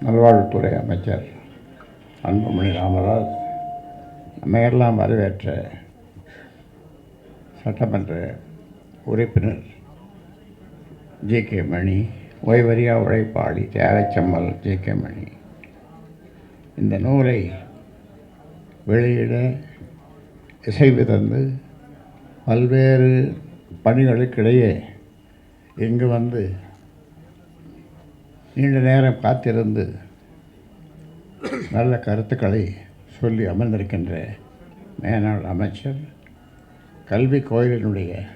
நல்வாழ்வுத்துறை அமைச்சர் அன்புமணி ராமதாஸ் நம்மையெல்லாம் வரவேற்ற சட்டமன்ற உறுப்பினர் ஜே கே மணி ஓய்வறியா உழைப்பாளி தியாகச்சம்மல் ஜே கே மணி. இந்த நூலை வெளியிட இசைவு தந்து பல்வேறு பணிகளுக்கிடையே இங்கு வந்து நீண்ட நேரம் காத்திருந்து நல்ல கருத்துக்களை சொல்லி அமர்ந்திருக்கின்ற மேனாள் அமைச்சர் கல்வி கோயிலினுடைய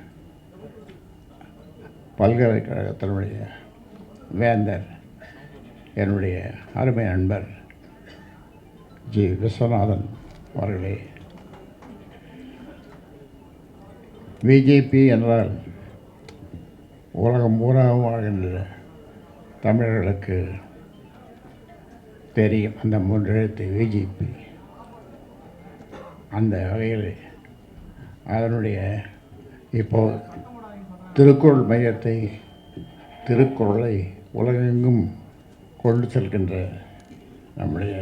பல்கலைக்கழகத்தினுடைய வேந்தர் என்னுடைய அருமை நண்பர் ஜி. விஸ்வநாதன் அவர்களே. பிஜேபி என்றால் உலகம் பூராவும் வாழ்கின்ற தமிழர்களுக்கு தெரியும். அந்த மூன்று எழுத்து விஜிபி அந்த வகையில் அதனுடைய இப்போ திருக்குறள் மையத்தை திருக்குறளை உலகெங்கும் கொண்டு செல்கின்ற நம்முடைய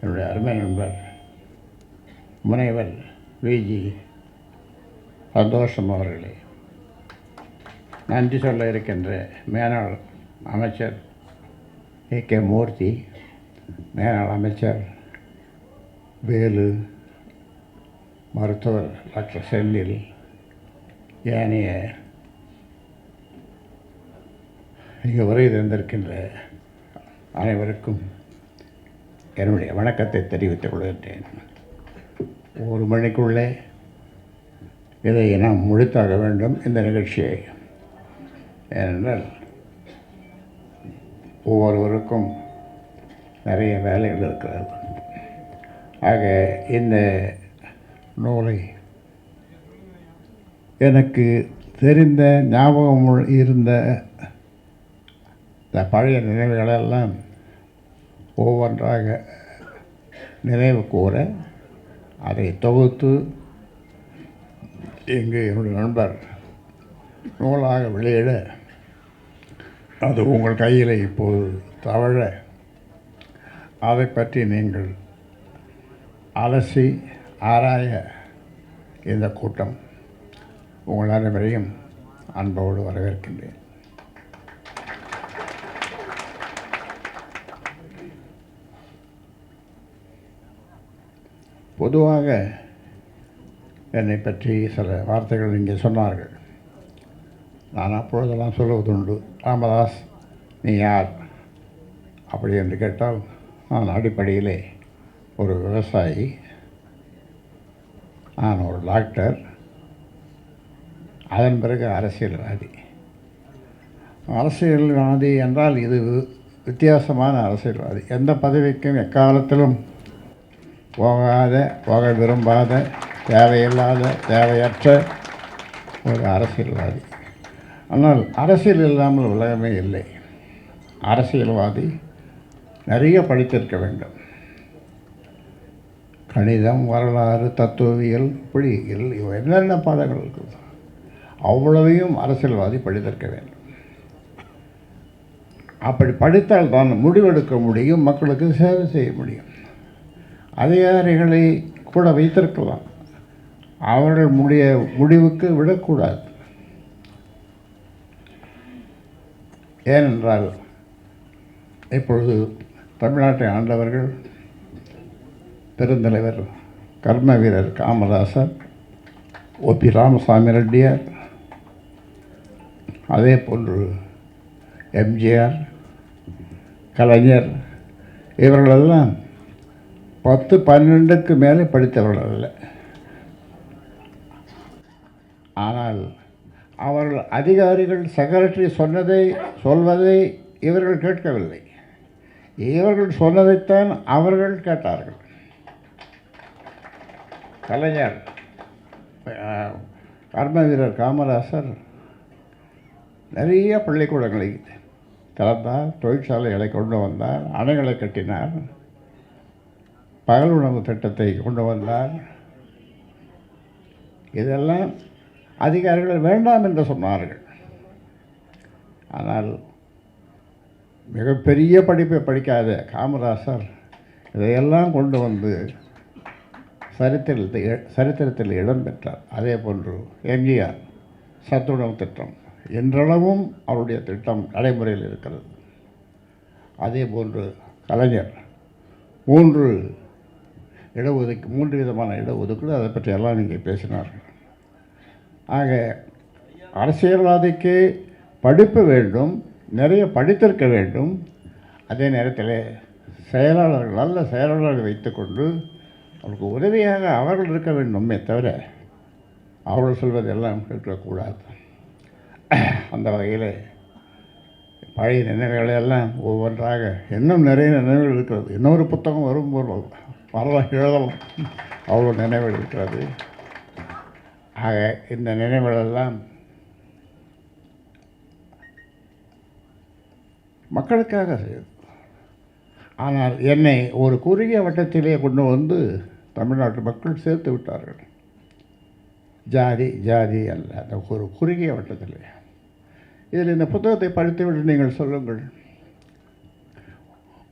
என்னுடைய அருமை நண்பர் முனைவர் விஜி சந்தோஷம் அவர்களே. நன்றி சொல்ல இருக்கின்ற மேனாள் அமைச்சர் ஏ கே மூர்த்தி மேலாள் அமைச்சர் வேலு மருத்துவர் டாக்டர் செந்தில் ஏனைய இங்கே வருகை தந்திருக்கின்ற அனைவருக்கும் என்னுடைய வணக்கத்தை தெரிவித்துக் கொள்கின்றேன். ஒரு மணிக்குள்ளே இதை நாம் முடித்தாக வேண்டும். இந்த நிகழ்ச்சியை ஏனென்றால் ஒவ்வொருவருக்கும் நிறைய வேலைகள் இருக்கிறது. ஆக இந்த நூலை எனக்கு தெரிந்த ஞாபகம் இருந்த இந்த பழைய நினைவுகளெல்லாம் ஒவ்வொன்றாக நினைவு கூற அதை தொகுத்து இங்கு என்னுடைய நண்பர் நூலாக வெளியிட அது உங்கள் கையில் இப்போது தவழ. அதை பற்றி நீங்கள் அலசி ஆராய இந்த கூட்டம் உங்கள் அனைவரையும் அன்போடு வரவேற்கின்றேன். பொதுவாக என்னை பற்றி சில வார்த்தைகள் இங்கே சொன்னார்கள். நான் அப்பொழுதெல்லாம் சொல்லுவதுண்டு ராமதாஸ் நீ யார்? அப்படி என்று கேட்டால் நான் அடிப்படையிலே ஒரு விவசாயி. நான் ஒரு டாக்டர். அதன் பிறகு அரசியல்வாதி. அரசியல்வாதி என்றால் இது வித்தியாசமான அரசியல்வாதி. எந்த பதவிக்கும் எக்காலத்திலும் போகாத போக விரும்பாத தேவையில்லாத தேவையற்ற ஒரு அரசியல்வாதி. ஆனால் அரசியல் இல்லாமல் உலகமே இல்லை. அரசியல்வாதி நிறைய படித்திருக்க வேண்டும். கணிதம் வரலாறு தத்துவவியல் இப்படி இவை என்னென்ன பாடங்கள் இருக்குது அவ்வளவையும் அரசியல்வாதி படித்திருக்க வேண்டும். அப்படி படித்தால் தான் முடிவெடுக்க முடியும் மக்களுக்கு சேவை செய்ய முடியும். அதிகாரிகளை கூட வைத்திருக்கலாம். அவர்கள் முடிய முடிவுக்கு விடக்கூடாது. ஏனென்றால் இப்பொழுது தமிழ்நாட்டை ஆண்டவர்கள் பெருந்தலைவர் கர்ம வீரர் காமராசர் ஓபி ராமசாமி ரெட்டியார் அதே போன்று எம்ஜிஆர் கலைஞர் இவர்களெல்லாம் பத்து பன்னெண்டுக்கு மேலே படித்தவர்கள் அல்ல. ஆனால் அவர்கள் அதிகாரிகள் செக்ரட்டரி சொன்னதை சொல்வதை இவர்கள் கேட்கவில்லை. இவர்கள் சொன்னதைத்தான் அவர்கள் கேட்டார்கள். கலைஞர் கர்ம வீரர் காமராசர் நிறைய பள்ளிக்கூடங்களை திறந்தார் தொழிற்சாலைகளை கொண்டு வந்தார் அணைகளை கட்டினார் பகல் உணவு திட்டத்தை கொண்டு வந்தார். இதெல்லாம் அதிகாரிகள் வேண்டாம் என்று சொன்னார்கள். ஆனால் மிகப்பெரிய படிப்பை படிக்காத காமராசர் இதையெல்லாம் கொண்டு வந்து சரித்திரத்தில் சரித்திரத்தில் இடம் பெற்றார். அதே போன்று எம்ஜிஆர் சத்துணவு திட்டம் என்றளவும் அவருடைய திட்டம் நடைமுறையில் இருக்கிறது. அதே போன்று கலைஞர் மூன்று இடஒதுக்கு மூன்று விதமான இடஒதுக்கீடு அதை பற்றி எல்லாம் நீங்கள் பேசினார்கள். ஆக அரசியல்வாதிக்கு படிப்பு வேண்டும் நிறைய படித்திருக்க வேண்டும். அதே நேரத்தில் செயலாளர்கள் நல்ல செயலாளர்களை வைத்துக்கொண்டு அவருக்கு உதவியாக அவர்கள் இருக்க வேண்டுமே தவிர அவர்கள் சொல்வதெல்லாம் கேட்கக்கூடாது. அந்த வகையில் பழைய நினைவுகளை எல்லாம் ஒவ்வொன்றாக இன்னும் நிறைய நினைவுகள் இருக்கிறது. இன்னொரு புத்தகம் வரும்போது வரலாம் எழுதலாம். அவ்வளோ நினைவுகள் இருக்கிறது. ஆக இந்த நினைவுகளெல்லாம் மக்களுக்காக செய்யுது ஆனால் என்னை ஒரு குறுகிய வட்டத்திலே கொண்டு வந்து தமிழ்நாட்டு மக்கள் சேர்த்து விட்டார்கள். ஜாதி ஜாதி அல்ல அந்த ஒரு குறுகிய வட்டத்திலே. இதில் இந்த புத்தகத்தை படித்துவிட்டு நீங்கள் சொல்லுங்கள்.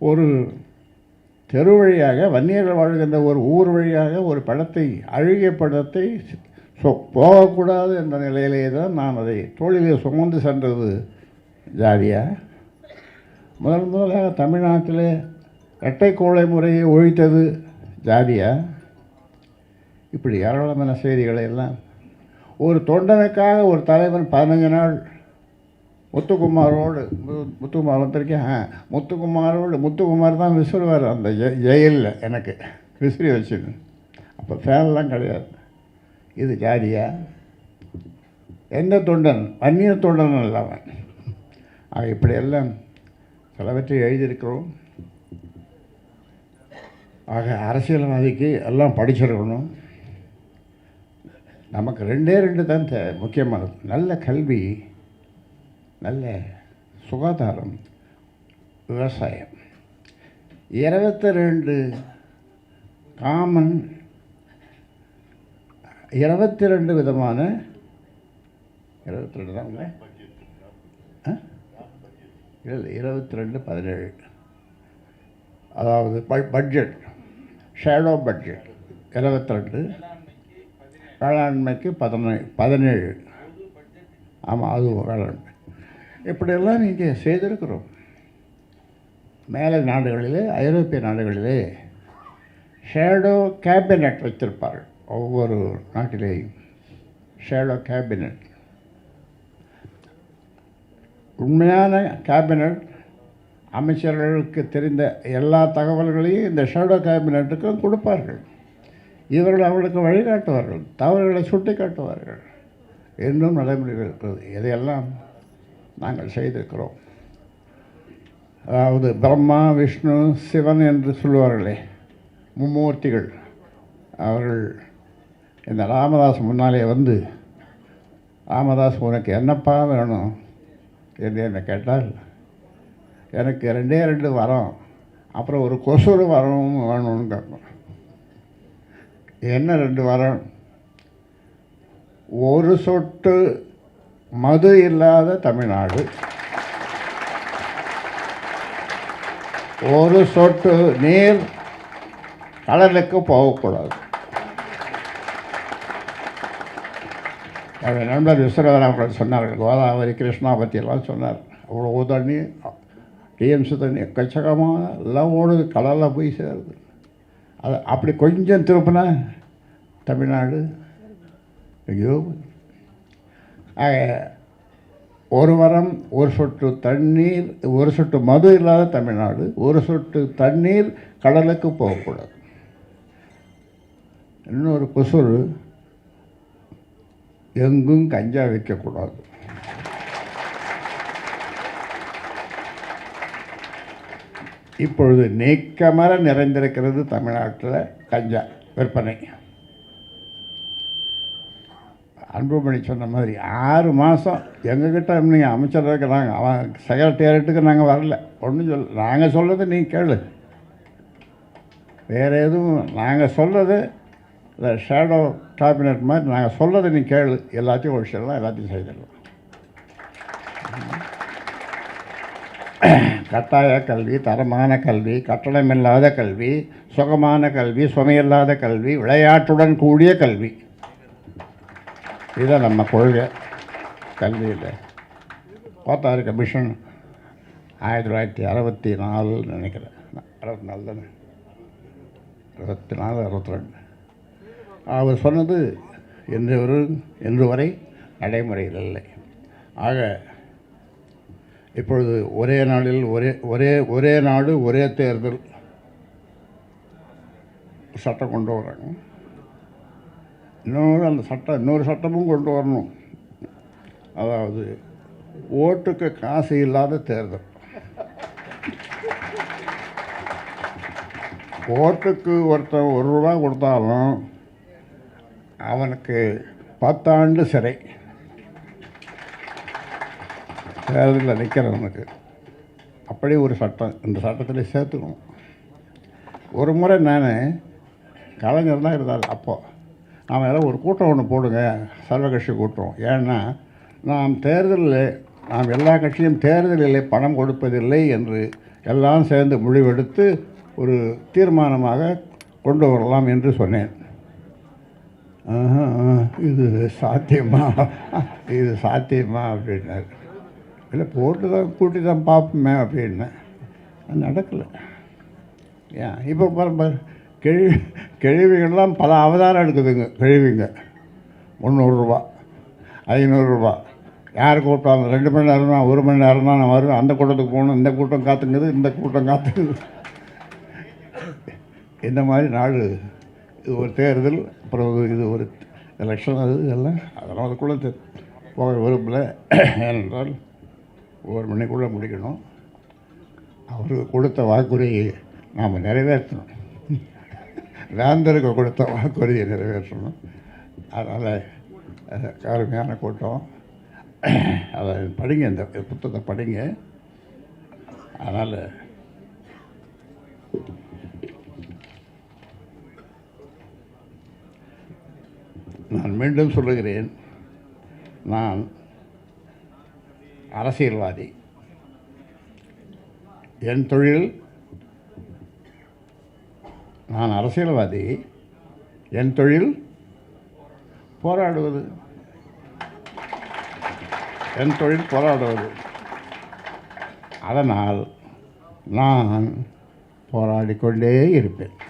ஒரு தெரு வழியாக வன்னியர்கள் வாழ்கின்ற ஒரு ஊர் வழியாக ஒரு படத்தை அழுகிய படத்தை சொ- போகக்கூடாது என்ற நிலையிலே தான் நான் அதை தோழிலே சுமந்து சென்றது ஜாதியாக முதல் முதலாக தமிழ்நாட்டிலே இரட்டை கோளை முறையை ஒழித்தது ஜாதியா இப்படி ஏராளமான செய்திகளை எல்லாம். ஒரு தொண்டனுக்காக ஒரு தலைவன் பதினஞ்சு நாள் முத்துக்குமாரோடு மு- முத்துக்குமார் வந்திருக்கேன். ஆ முத்துக்குமாரோடு முத்துக்குமார் தான் விசிறுவார் அந்த ஜெ ஜெயிலில் எனக்கு விசிறி வச்சுன்னு. அப்போ ஃபேன்லாம் கிடையாது. இது ஜாதியா? எந்த தொண்டன்? வன்னிய தொண்டன் இல்லாமல் ஆக இப்படியெல்லாம் சிலவற்றை எழுதியிருக்கிறோம். ஆக அரசியல்வாதிக்கு எல்லாம் படிச்சிருக்கணும். நமக்கு ரெண்டே ரெண்டு தான் தே- முக்கியமானது. நல்ல கல்வி நல்ல சுகாதாரம் விவசாயம். இருபத்தி ரெண்டு காமன் இருபத்தி ரெண்டு விதமான இருபத்தி ரெண்டு தான்? ஆ? இல்லை இருபத்தி ரெண்டு பதினேழு. அதாவது ப பட்ஜெட் ஷேடோ பட்ஜெட் இருபத்தி ரெண்டு வேளாண்மைக்கு பதினேழு பதினேழு. ஆமாம் அதுவும் வேளாண்மை. இப்படியெல்லாம் நீங்கள் செய்திருக்கிறோம். மேலை நாடுகளிலே ஐரோப்பிய நாடுகளிலே ஷேடோ கேபினட் வைத்திருப்பார்கள். ஒவ்வொரு நாட்டிலேயும் ஷேடோ கேபினட் உண்மையான கேபினட் அமைச்சர்களுக்கு தெரிந்த எல்லா தகவல்களையும் இந்த ஷேடோ கேபினட்டுக்கும் கொடுப்பார்கள். இவர்கள் அவர்களுக்கு வழிகாட்டுவார்கள் தவறுகளை சுட்டி காட்டுவார்கள் இன்னும் நடைமுறையில் இருக்கிறது. இதையெல்லாம் நாங்கள் செய்திருக்கிறோம். அதாவது பிரம்மா விஷ்ணு சிவன் என்று சொல்லுவார்களே மும்மூர்த்திகள். அவர்கள் இந்த ராமதாஸ் முன்னாலே வந்து ராமதாஸ் உனக்கு என்னப்பா வேணும்? என்று என்னை கேட்டால் எனக்கு ரெண்டே ரெண்டு வரம் அப்புறம் ஒரு கொசுறு வரம் வேணும்னு கேட்போம் என்ன ரெண்டு வரம்? ஒரு சொட்டு மது இல்லாத தமிழ்நாடு. ஒரு சொட்டு நீர் கடலுக்கு போகக்கூடாது. என்னுடைய நண்பர் விஸ்வநாதன் அவர்கள் சொன்னார்கள் கோதாவரி கிருஷ்ணா பற்றியெல்லாம் சொன்னார். அவ்வளோ தண்ணி டிஎம்சி தண்ணி எக்கச்சக்கமாக எல்லாம் ஓடுது கடலில் போய் சேருது. அது அப்படி கொஞ்சம் திருப்பினா தமிழ்நாடு ஐயோ. ஆக, ஒரு வரம் ஒரு சொட்டு தண்ணீர் ஒரு சொட்டு மது இல்லாத தமிழ்நாடு ஒரு சொட்டு தண்ணீர் கடலுக்கு போகக்கூடாது. இன்னொரு கொசுறு எங்கும் கஞ்சா விற்கக்கூடாது இப்பொழுது நீக்கமர நிறைந்திருக்கிறது தமிழ்நாட்டில் கஞ்சா விற்பனை. அன்புமணி சொன்ன மாதிரி ஆறு மாதம் எங்ககிட்ட நீங்கள் அமைச்சர் இருக்கிறாங்க. அவன் செக்ரட்டேரியட்டுக்கு நாங்கள் வரல. ஒன்றும் சொல்ல நாங்கள் சொல்கிறது நீ கேளு. வேறு எதுவும் நாங்கள் சொல்கிறது இந்த ஷேடோ கேபினட் மாதிரி நாங்கள் சொல்கிறத நீ கேளு. எல்லாத்தையும் ஒழிச்சிடலாம் எல்லாத்தையும் செய்திடலாம் கட்டாய கல்வி தரமான கல்வி கட்டணமில்லாத கல்வி சுகமான கல்வி சுமையில்லாத கல்வி விளையாட்டுடன் கூடிய கல்வி. இதுதான் நம்ம கொள்கை. கல்வியில். கோத்தாறு கமிஷன் ஆயிரத்தி தொள்ளாயிரத்தி அறுபத்தி நாலுன்னு நினைக்கிறேன். அறுபத்தி நாலு தானே அறுபத்தி நாலு அறுபத்தி ரெண்டு. அவர் சொன்னது இன்று ஒரு இன்று வரை நடைமுறையில் இல்லை. ஆக இப்பொழுது ஒரே நாளில் ஒரே ஒரே ஒரே நாடு ஒரே தேர்தல் சட்டம் கொண்டு வராங்க இன்னொரு அந்த சட்டம் இன்னொரு சட்டமும் கொண்டு வரணும். அதாவது ஓட்டுக்கு காசு இல்லாத தேர்தல். ஓட்டுக்கு ஒருத்தன் ஒரு ரூபா கொடுத்தாலும் அவனுக்கு பத்தாண்டு சிறை. தேர்தலில் நிற்கிறவனுக்கு அப்படி ஒரு சட்டம். இந்த சட்டத்தில் சேர்த்துக்கணும். ஒரு முறை நான் கலைஞர் தான் இருந்தார் அப்போது நாம் எல்லாம் ஒரு கூட்டம் ஒன்று போடுங்க. சர்வகட்சி கூட்டம். ஏன்னா நாம் தேர்தலில் நாம் எல்லா கட்சியும் தேர்தலில் பணம் கொடுப்பதில்லை என்று எல்லாம் சேர்ந்து முடிவெடுத்து ஒரு தீர்மானமாக கொண்டு வரலாம் என்று சொன்னேன். இது சாத்தியமா? இது சாத்தியமா அப்படின்னாரு. இல்லை போட்டு தான் கூட்டி தான் பார்ப்போமே அப்படின்னேன் அது நடக்கலை. ஏன்? இப்போ பாருங்க கிழவி கிழவிகள்லாம் பல அவதாரம் எடுக்குதுங்க கிழவிங்க. முந்நூறுரூவா ஐநூறுரூவா. யார் கூட்டம் ரெண்டு மணி நேரம்னா ஒரு மணி நேரம் தான் நான் வருவேன். அந்த கூட்டத்துக்கு போகணும் இந்த கூட்டம் காத்துங்குது இந்த கூட்டம் காத்துக்குது. இந்த மாதிரி நாடு இது ஒரு தேர்தல் அப்புறம் இது- ஒரு எலெக்ஷன் அது இதெல்லாம் அதெல்லாம் அதுக்குள்ளே போக விரும்பல. ஏனென்றால் ஒரு மணிக்குள்ளே முடிக்கணும். அவருக்கு கொடுத்த வாக்குறுதியை நாம் நிறைவேற்றணும். வேந்தருக்கு கொடுத்த வாக்குறுதியை நிறைவேற்றணும். அதனால் கருமையான கூட்டம். அதை படிங்க இந்த புத்தகத்தை படிங்க. அதனால் நான் மீண்டும் சொல்லுகிறேன் நான் அரசியல்வாதி. என் தொழில் நான் அரசியல்வாதி. என் தொழில் போராடுவது. என் தொழில் போராடுவது. அதனால் நான் போராடிக்கொண்டே இருப்பேன்.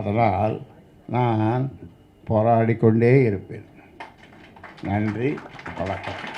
அதனால் நான் போராடிக்கொண்டே இருப்பேன். நன்றி வணக்கம்.